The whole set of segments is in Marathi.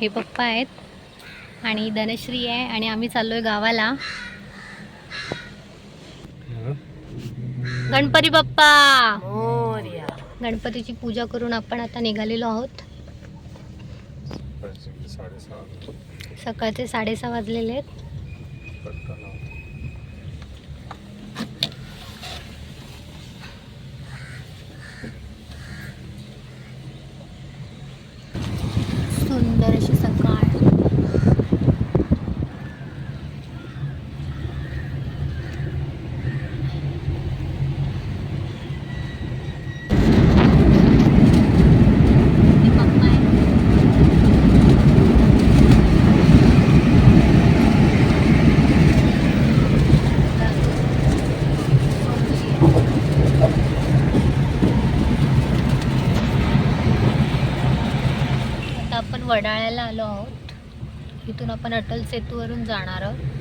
हे पप्पा आहेत. आणि धनश्री आहे आणि आम्ही चाललोय गावाला. गणपती बाप्पा गणपतीची पूजा करून आपण आता निघालेलो आहोत. सकाळचे साडेसहा वाजलेले आहेत सुंदर अशी सकाळ हे पप्पा आहेत. आता आपण वडाळ्याला आलो आहोत. इथून आपण अटल सेतूवरून जाणार आहोत.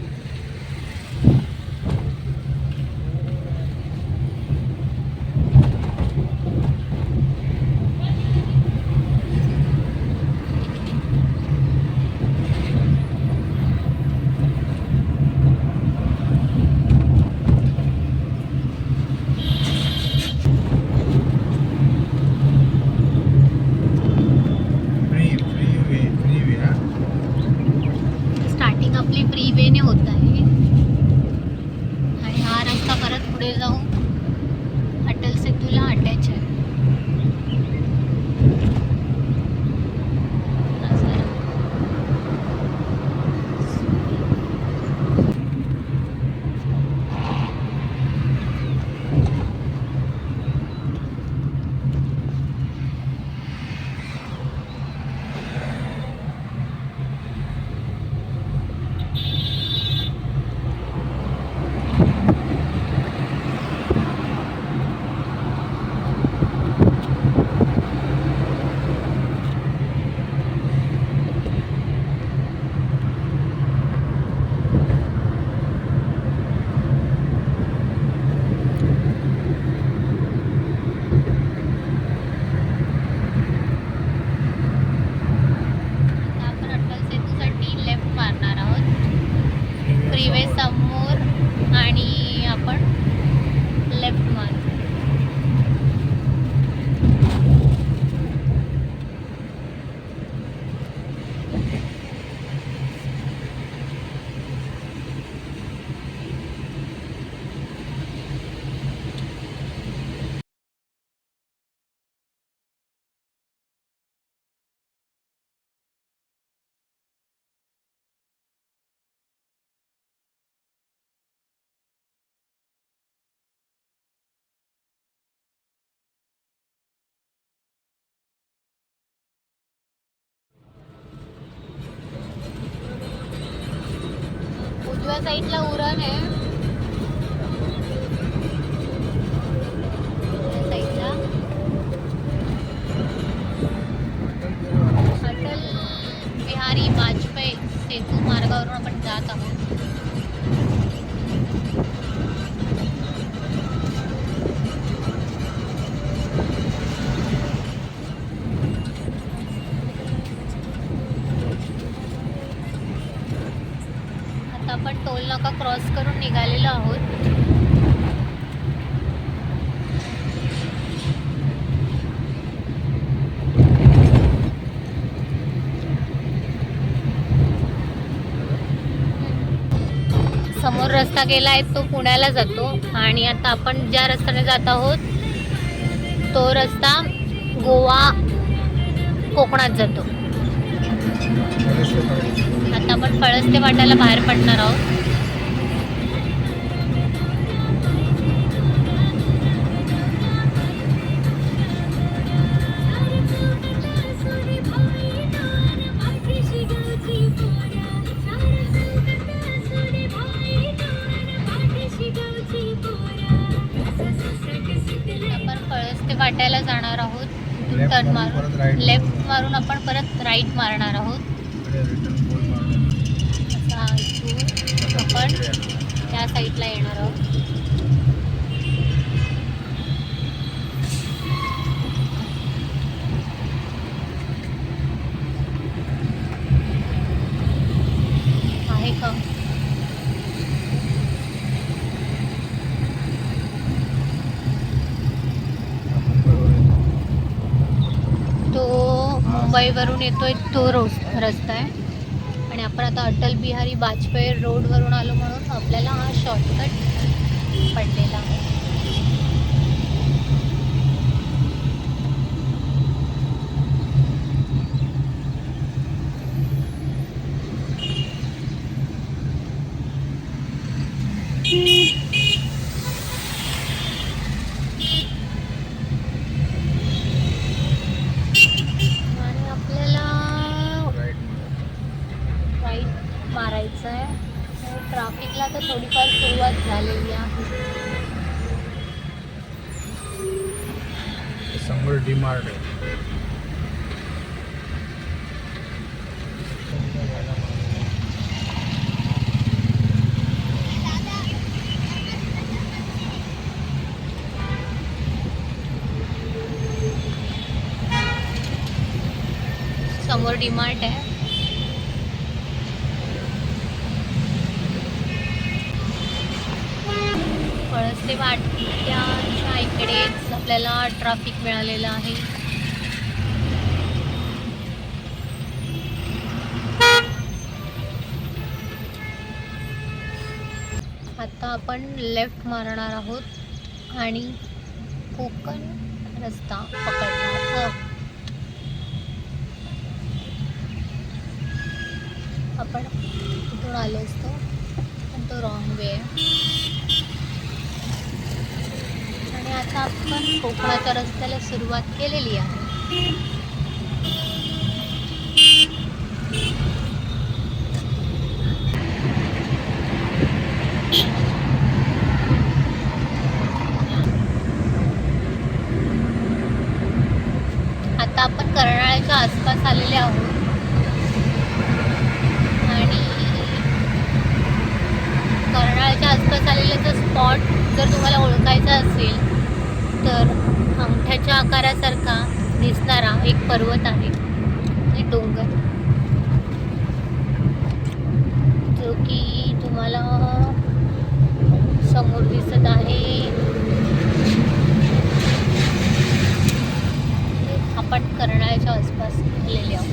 त्या साईडला उरण आहे. अटल बिहारी वाजपेयी सेतू मार्गावरून आपण जात आहोत आता आपण टोल नाका क्रॉस करून निघालेलो आहोत. समोर रस्ता गेला आहे तो पुण्याला जातो. आणि आता आपण ज्या रस्त्याने जात आहोत तो रस्ता गोवा कोकणात जातो. आता आपण पळसते वाटायला बाहेर पडणार आहोत. लेफ्ट मारून आपण परत राईट मारणार आहोत. आपण त्या साईडला येणार आहोत. मुंबईवरून येतोय तो रोज रस्ता आहे. आणि आपण आता अटल बिहारी वाजपेयी रोडवरून आलो म्हणून आपल्याला हा शॉर्टकट पडलेला आहे. आणि आपल्याला राईट राईट मारायचं आहे ट्रॅफिकला तर थोडीफार सुरुवात झालेली आहे समोर डीमार्ट आहे समोर डिमार्ट आहे. पळसते वाट्याच्या इकडेच आपल्याला ट्रॅफिक मिळालेलं आहे. आता आपण लेफ्ट मारणार आहोत आणि कोकण रस्ता पकडणार. आहोत आपण इथून आलो असतो. पण तो रॉंग वे आहे आणि आता आपण कोकणाच्या रस्त्याला सुरुवात केलेली आहे. आता आपण कर्नाळ्याच्या आसपास आलेले आहोत आणि नारळाच्या आसपास आलेल्याचा स्पॉट जर तुम्हाला ओळखायचा असेल तर अंगठ्याच्या आकारासारखा दिसणारा एक पर्वत आहे. डोंगर. जो की तुम्हाला समोर दिसत आहे. आपण कर्णाळ्याच्या आसपास आलेले आहोत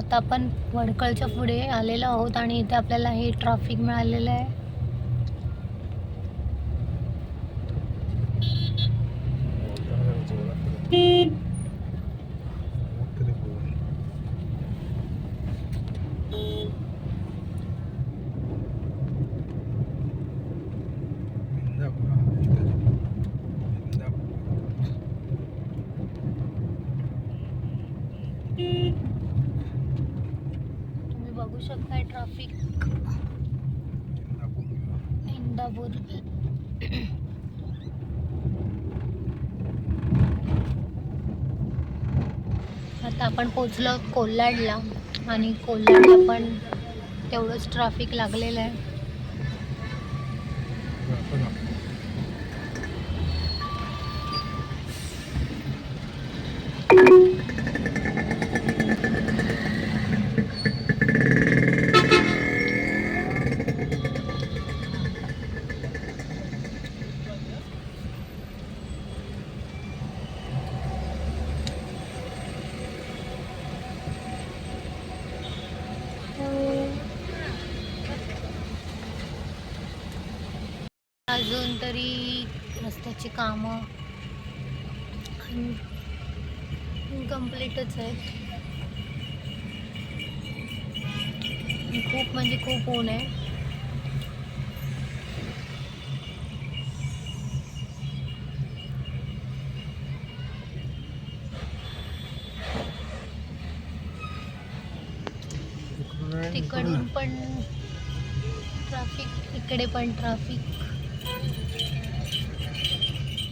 आता आपण वडकळच्या पुढे आलेलो आहोत आणि इथे आपल्याला हे ट्रॅफिक मिळालेलं आहे Beep बघू शकताय ट्रॅफिक इंदापूर आता आपण पोचलो कोल्हाडला आणि कोल्हाडला पण तेवढंच ट्रॅफिक लागलेलं आहे. अजून तरी रस्त्याची कामं. कम्प्लीटच आहेत. खूप म्हणजे खूप ऊन आहे. तिकडून पण ट्रॅफिक इकडे पण ट्रॅफिक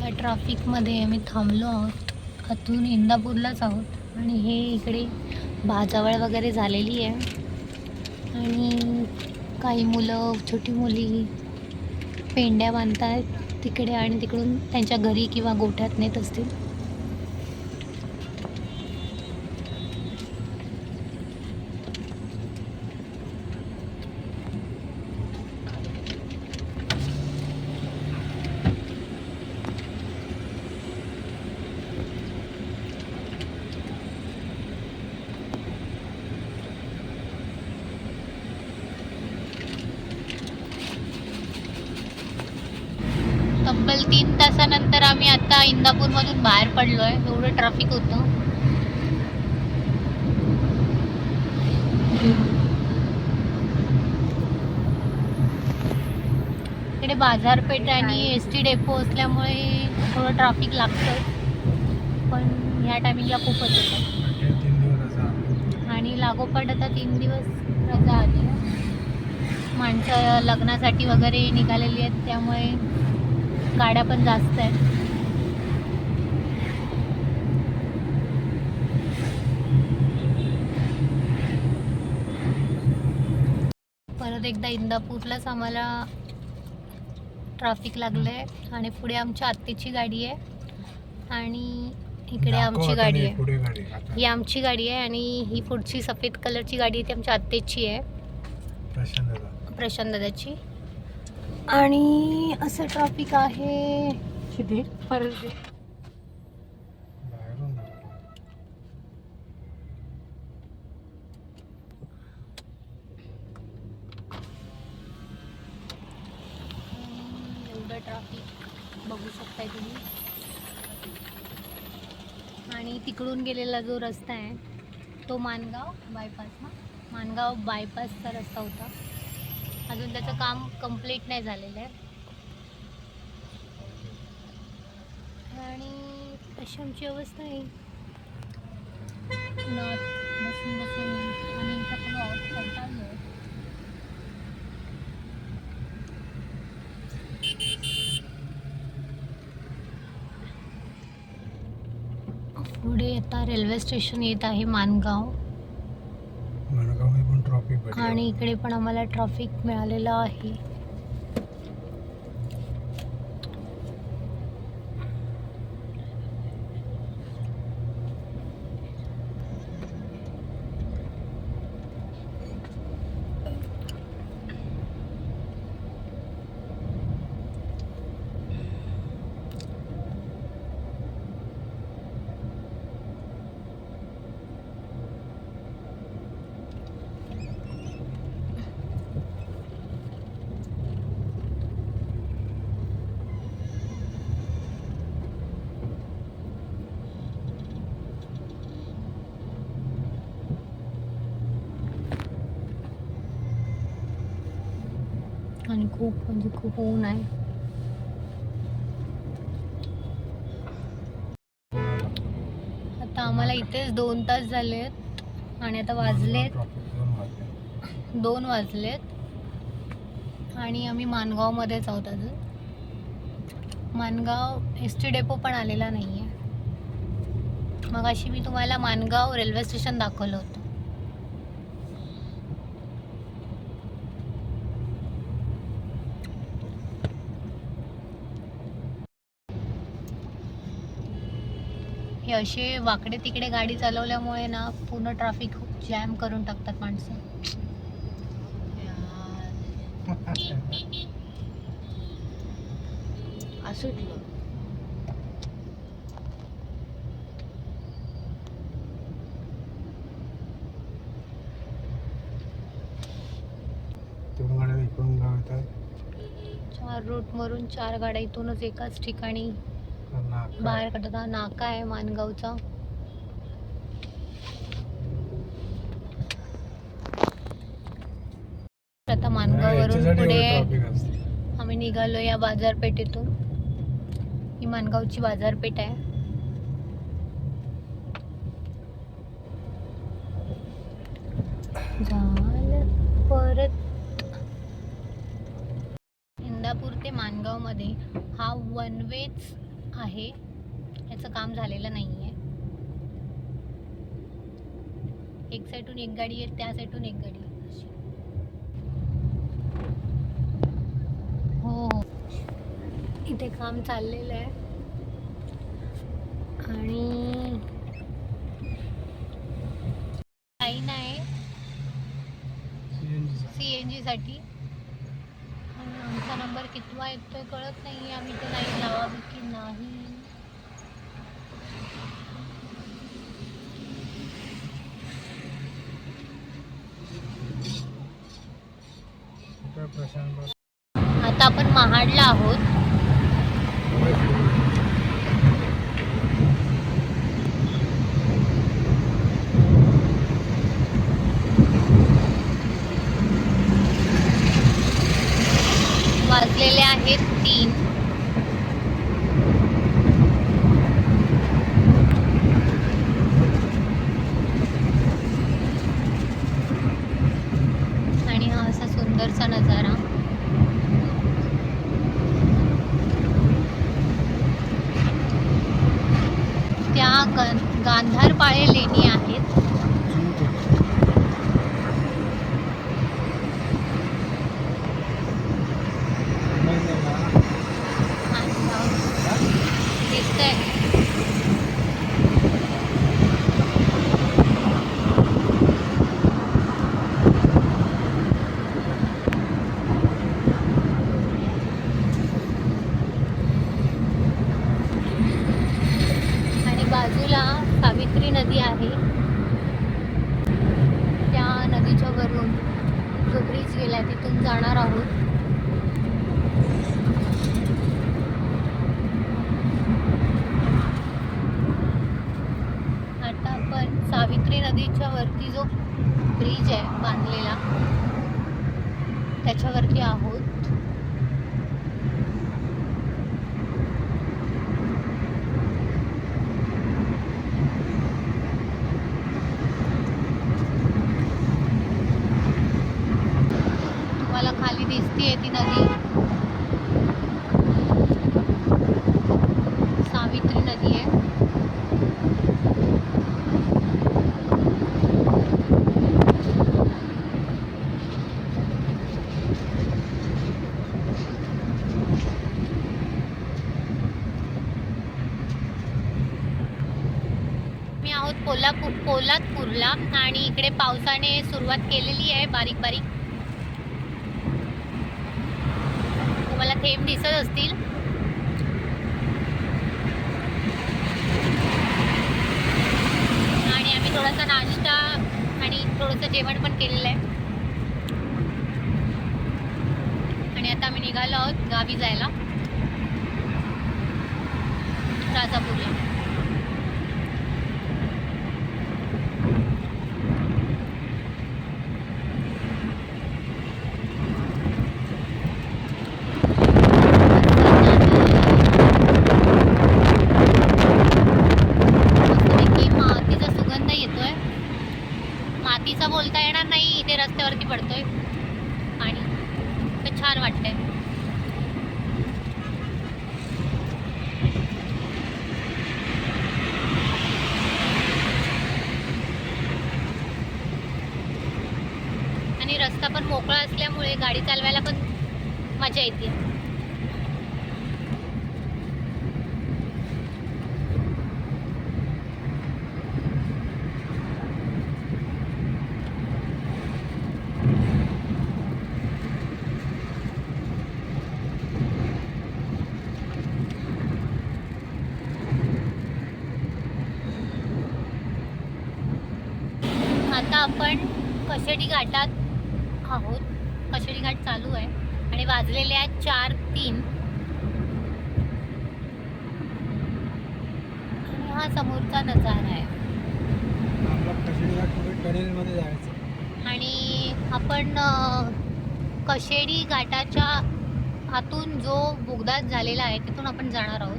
या ट्रॅफिकमध्ये आम्ही थांबलो आहोत. आतून इंदापूरलाच आहोत. आणि हे इकडे भाजावळ वगैरे झालेली आहे. आणि काही मुलं छोटी मुली पेंड्या आहेत तिकडे आणि तिकडून त्यांच्या घरी किंवा गोठ्यात नेत असतील तब्बल तीन तासानंतर आम्ही आता इंदापूरमधून बाहेर पडलो आहे एवढं ट्रॅफिक होतं. इकडे बाजारपेठ आणि एस टी डेपो असल्यामुळे थोडं ट्रॅफिक लागतं पण ह्या टायमिंगला खूपच होतं. आणि लागोपाठ आता तीन दिवस रजा आली. माणसं लग्नासाठी वगैरे निघालेली आहेत त्यामुळे गाड्या पण जास्त आहेत. परत एकदा इंदापूरलाच आम्हाला ट्रॅफिक लागलं आहे आणि पुढे आमच्या आत्तीची गाडी आहे. आणि इकडे आमची गाडी आहे. ही आमची गाडी आहे आणि ही पुढची सफेद कलरची गाडी आहे ती आमच्या आत्तेची आहे. प्रशांत दादा. प्रशांत दादाची. आणि असं ट्रॅफिक आहे. परत ट्रॅफिक बघू शकताय तुम्ही. आणि तिकडून गेलेला जो रस्ता आहे तो मानगाव बायपास ना? मानगाव बायपासचा रस्ता होता. अजून त्याचं काम कंप्लीट नाही झालेलं आहे. आणि अशी आमची अवस्था आहे. बसून बसून आणि थकलो आहोत कंटाळलो आहे पुढे आता रेल्वे स्टेशन येत आहे मानगाव. आणि इकडे पण आम्हाला ट्रॅफिक मिळालेलं आहे आणि खूप म्हणजे खूप ऊन आहे. आता आम्हाला इथेच दोन तास झाले आहेत आणि आता वाजलेत दोन वाजले दोन वाजलेत. आणि आम्ही मानगावमध्येच आहोत अजून. मानगाव एस टी डेपो पण आलेला नाही आहे मग अशी मी तुम्हाला मानगाव रेल्वे स्टेशन दाखवलं होतं. हे असे वाकडे तिकडे गाडी चालवल्यामुळे ना पूर्ण ट्रॅफिक जॅम करून टाकतात माणसं. सुटलं चार रूट मरून चार गाड्या इथूनच एकाच ठिकाणी. बाहेर हा नाका आहे मानगावचा आता मानगाववरून पुढे आम्ही निघालो या बाजारपेठेतून. ही मानगावची बाजारपेठ आहे. परत. इंदापूर ते माणगावमध्ये हा वन वेच आहे. याचं काम झालेलं नाही आहे एक साईडून एक गाडी आहे त्या साईडून एक गाडी अशी. हो हो. इथे काम चाललेलं आहे. आणि लाईन आहे सी एन जीसाठी आमचा नंबर कितवा येतोय कळत नाही आम्ही ते लाईन लावावी की नाही प्रशांत आता आपण महाडला आहोत. वाजलेले आहेत तीन आणि हा असा सुंदरसा नजारा त्या ग- गांधारपाळे लेणी आहेत दिसतंय आणि बाजूला सावित्री नदी आहे त्या नदीच्या वरून जो ब्रिज गेला तिथून जाणार आहोत आता आपण सावित्री नदीच्या वरती जो ब्रिज आहे बांधलेला त्याच्यावरती आहोत तुम्हाला खाली दिसतीये ती नदी. सावित्री नदी आहे. मी आहोत कोल्हापूर कोल्हापूरला आणि इकडे पावसाने सुरुवात केलेली आहे बारीक बारीक तुम्हाला थेंब दिसत असतील. आणि आम्ही थोडासा नाश्ता आणि थोडंसं जेवण पण केलेलं आहे. आणि आता आम्ही निघालो आहोत गावी जायला. राजापूरला मस्तपैकी मातीचा सुगंध येतोय मातीचा बोलता येणार नाही इथे रस्त्यावरती पडतोय आणि तर छान वाटतंय आणि रस्ता पण मोकळा असल्यामुळे गाडी चालवायला पण मजा येते आता आपण कशेडी घाटात आहोत. कशेडी घाट चालू आहे. आणि वाजलेले आहेत चार तीन. आणि हा समोरचा नजारा आहे. आणि आपण कशेडी घाटाच्या आतून जो बोगदा झालेला आहे तिथून आपण जाणार आहोत.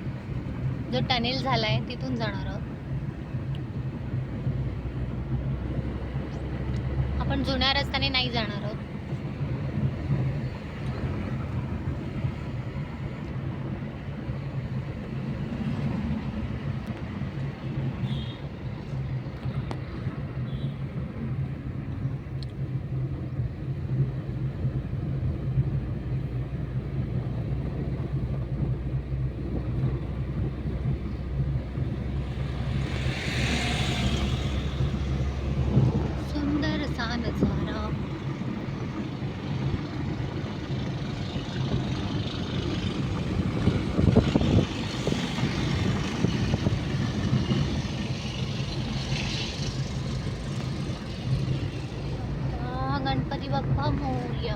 जो टनेल झाला आहे तिथून जाणार आहोत. आपण जुन्या रस्त्याने नाही जाणार आहोत बाप्पा मोर्या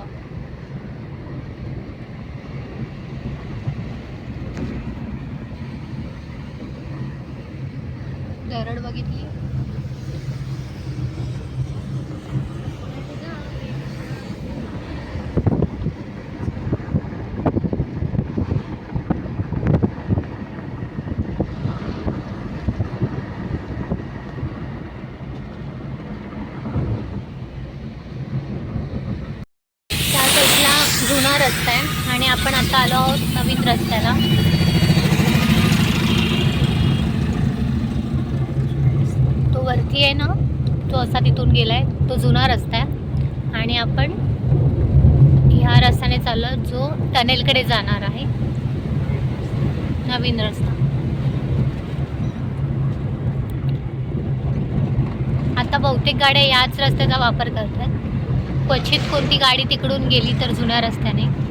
दरड बघितली त्या साईडला जुना रस्ता आहे आणि आपण आता आलो आहोत नवीन रस्त्याला. तो वरती आहे ना तो असा तिथून गेलाय. तो जुना रस्ता आहे. आणि आपण ह्या रस्त्याने चाललो जो टनेलकडे जाणार आहे. नवीन रस्ता. आता बहुतेक गाड्या याच रस्त्याचा वापर करतात. क्वचित कोणती गाडी तिकडून गेली तर जुन्या रस्त्याने.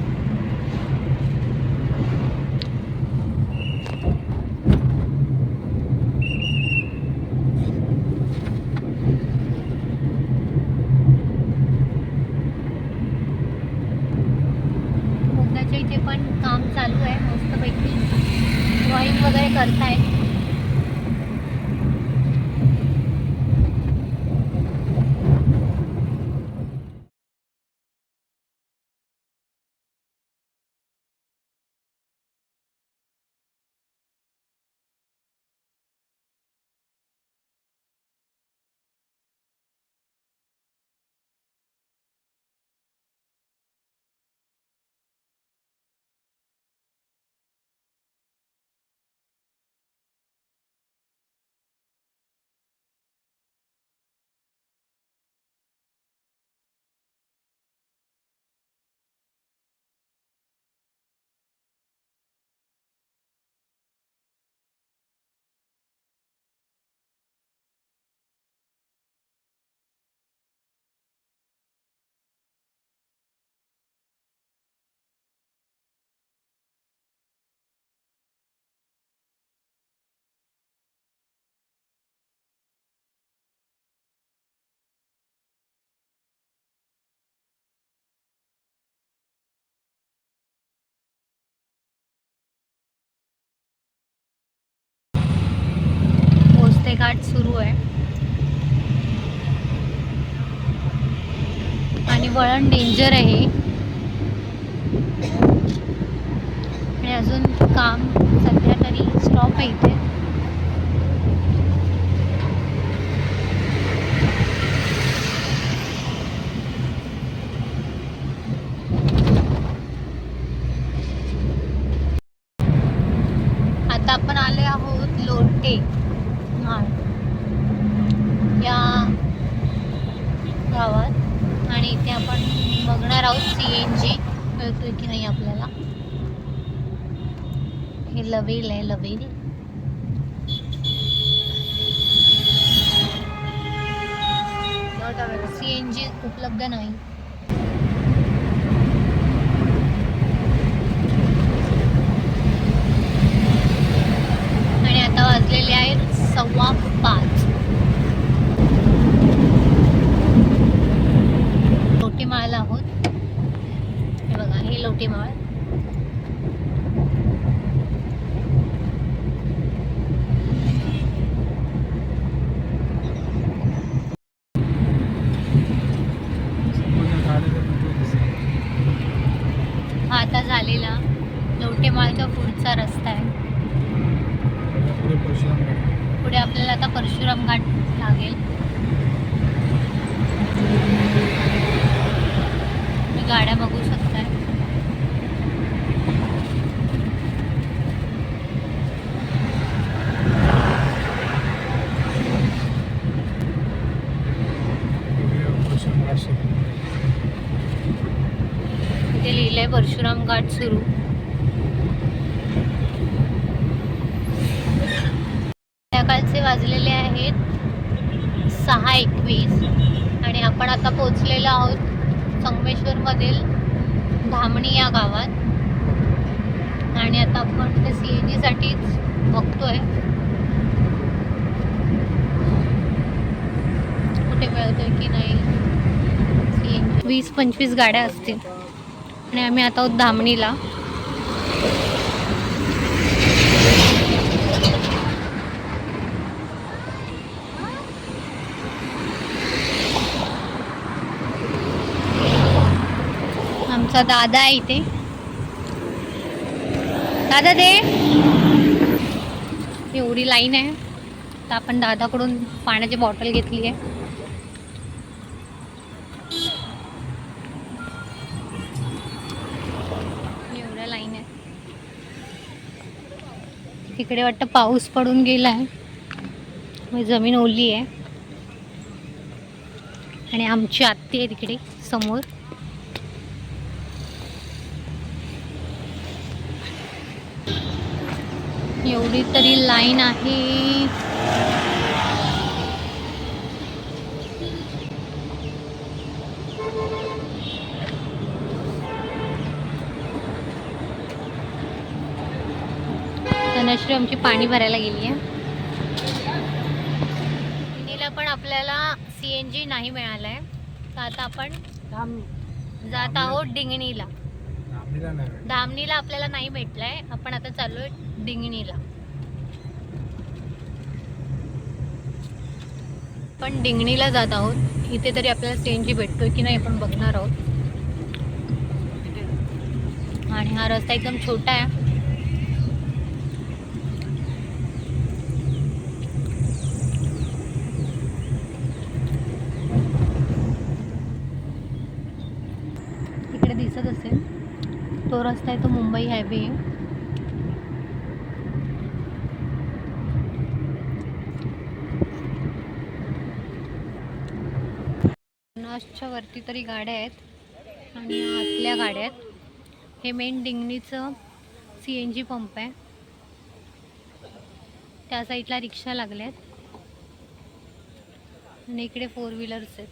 पोचते घाट सुरू आहे. आणि वळण डेंजर आहे आणि अजून काम सध्या तरी स्टॉप आहे इथे आता आपण आले आहोत लोटे माळ या गावात आणि इथे आपण बघणार आहोत सी एन जी मिळतोय की नाही आपल्याला हे लवेल आहे लवेल सी एन जी उपलब्ध नाही आणि आता वाजलेले आहेत सव्वा पाच लोटेमाळला आहोत आहे बघा हे लोटेमाळ हा आता झालेला लोटेमाळच्या पुढचा रस्ता आहे पुढे आपल्याला आता परशुराम घाट लागेल तुम्ही गाड्या बघू शकताय इथे लिहिलंय परशुराम सुरू. संध्याकाळचे वाजलेले आहेत सहा एकवीस आणि आपण आता पोचलेलो आहोत संगमेश्वरमधील धामणी या गावात. आणि आता आपण ते सी एन जीसाठीच बघतोय. कुठे मिळतोय की नाही? सी एन जी वीस पंचवीस गाड्या असतील. आणि आम्ही आता आहोत धामणीला. आमचा दादा आहे इथे. दादा दे. एवढी लाईन आहे. तर आपण दादाकडून पाण्याची बॉटल घेतली आहे. तिकडे वाटतं पाऊस पडून गेला आहे मग जमीन ओली आहे. आणि आमची आत्ती आहे तिकडे समोर. एवढी तरी लाईन आहे. धनश्री आमची पाणी भरायला गेली आहे तिला पण आपल्याला सी एन जी नाही मिळालं आहे तर आता आपण जात आहोत डिंगणीला. धामणीला आपल्याला नाही भेटलंय. आपण आता चाललोय डिंगणीला. पण डिंगणीला जात आहोत. इथे तरी आपल्याला सीएनजी भेटतोय की नाही आपण बघणार आहोत. आणि हा रस्ता एकदम छोटा आहे इकडे दिसत असेल रस्ता आहे तो मुंबई हायवे आहे. वरती तरी गाड्या आहेत आणि आतल्या गाड्या आहेत. हे मेन डिंगणीचं सी एन जी पंप आहे. त्या साईडला रिक्षा लागल्या आहेत आणि इकडे फोर व्हीलर्स आहेत.